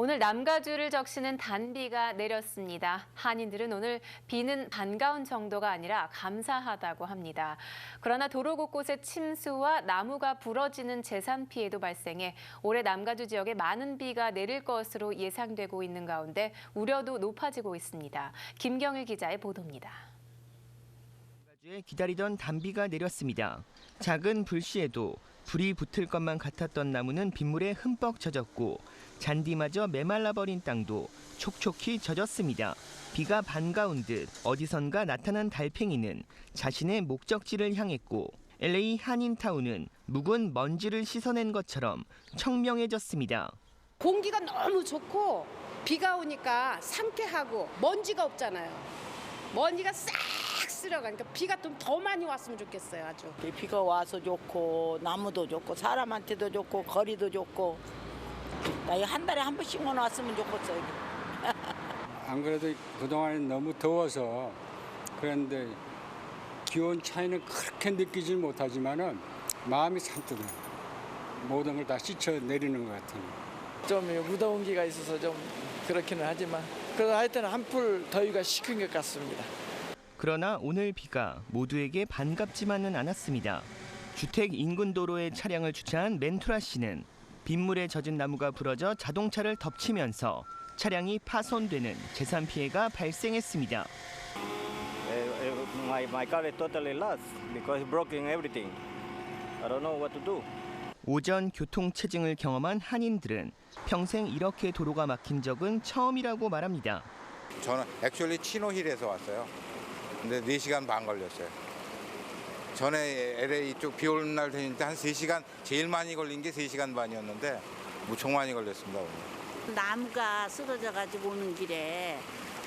오늘 남가주를 적시는 단비가 내렸습니다. 한인들은 오늘 비는 반가운 정도가 아니라 감사하다고 합니다. 그러나 도로 곳곳에 침수와 나무가 부러지는 재산 피해도 발생해 올해 남가주 지역에 많은 비가 내릴 것으로 예상되고 있는 가운데 우려도 높아지고 있습니다. 김경일 기자의 보도입니다. 주에 기다리던 단비가 내렸습니다. 작은 불씨에도 불이 붙을 것만 같았던 나무는 빗물에 흠뻑 젖었고 잔디마저 메말라 버린 땅도 촉촉히 젖었습니다. 비가 반가운 듯 어디선가 나타난 달팽이는 자신의 목적지를 향했고 LA 한인타운은 묵은 먼지를 씻어낸 것처럼 청명해졌습니다. 공기가 너무 좋고 비가 오니까 상쾌하고 먼지가 없잖아요. 먼지가 싹 쓸어가니까 비가 좀 더 많이 왔으면 좋겠어요, 아주. 이 비가 와서 좋고 나무도 좋고 사람한테도 좋고 거리도 좋고 나이한 달에 한 번씩만 왔으면 좋겠어 여기. 안 그래도 그동안에 너무 더워서 그랬는데 기온 차이는 그렇게 느끼지 못하지만은 마음이 산뜻해. 모든 걸 다 씻어 내리는 것 같아요. 좀 무더운 기가 있어서 좀 그렇기는 하지만 그래도 하여튼 한풀 더위가 식힌 것 같습니다. 그러나 오늘 비가 모두에게 반갑지만은 않았습니다. 주택 인근 도로에 차량을 주차한 멘투라 씨는 빗물에 젖은 나무가 부러져 자동차를 덮치면서 차량이 파손되는 재산 피해가 발생했습니다. My, my car is totally lost because it's broken everything. I don't know what to do. 오전 교통 체증을 경험한 한인들은 평생 이렇게 도로가 막힌 적은 처음이라고 말합니다. 저는 액츄얼리 치노힐에서 왔어요. 근데 4시간 반 걸렸어요. 전에 LA 쪽 비 오는 날 다닐 때한 3시간 제일 많이 걸린 게 3시간 반이었는데 무척 많이 걸렸습니다. 오늘. 나무가 쓰러져 가지고 오는 길에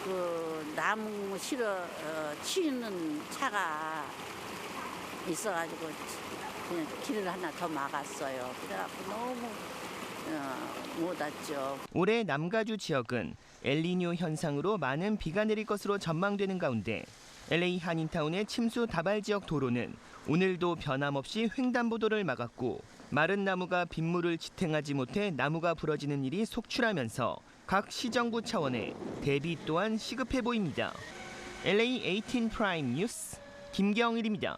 그 나무 실어 어, 치는 차가 있어가지고 그냥 길을 하나 더 막았어요. 그래갖고 너무 어, 못 왔죠. 올해 남가주 지역은 엘니뇨 현상으로 많은 비가 내릴 것으로 전망되는 가운데 LA 한인타운의 침수 다발 지역 도로는 오늘도 변함없이 횡단보도를 막았고 마른 나무가 빗물을 지탱하지 못해 나무가 부러지는 일이 속출하면서 각 시정부 차원의 대비 또한 시급해 보입니다. LA 18 프라임 뉴스 김경일입니다.